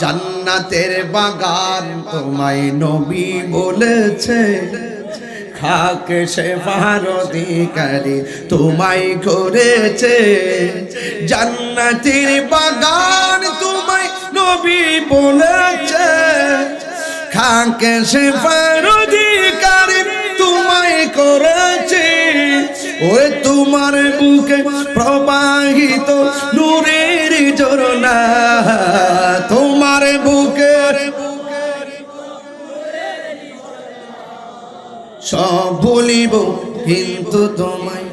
জান্নাতের বাগান তোমায় নবী বলেছে। খাকে সে অধিকারী তোমায় করেছে। জান্নাতের বাগান তোমায় নবী বলেছে। খাকে সে অধিকারী তোমায় করেছে। ওরে তোমার বুকে প্রবাহিত নূরের ঝরনা। সব বলিব, কিন্তু তোমায়।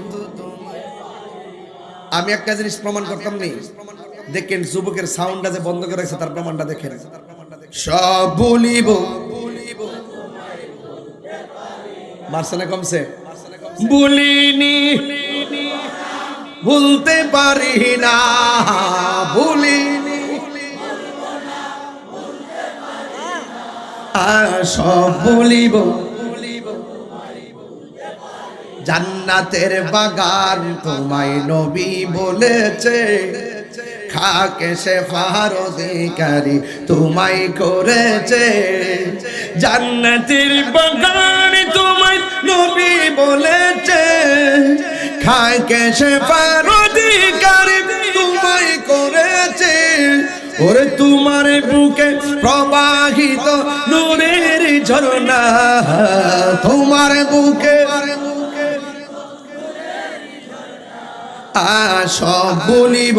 আমি একটা জিনিস প্রমাণ করতাম নেই দেখেন যুবকের সাউন্ডটা যে বন্ধ করে রাখছে, তার প্রমাণটা দেখেন। সব বলিব। মারছে না কমছে? বলিনি। ভুলতে পারি না। ভুলিনি সব বলিব। জান্নাতের বাগান তোমায় নবী বলেছে। খাকে সে ফাহার অধিকারী তোমায় করেছে। জান্নাতের বাগান তোমায় নবী বলেছে। খাকে সে ফাহার অধিকারী তোমায় করেছে। ওরে তোমার বুকে প্রবাহিত নূরের ঝরনা তোমার বুকে আ সব বলিব।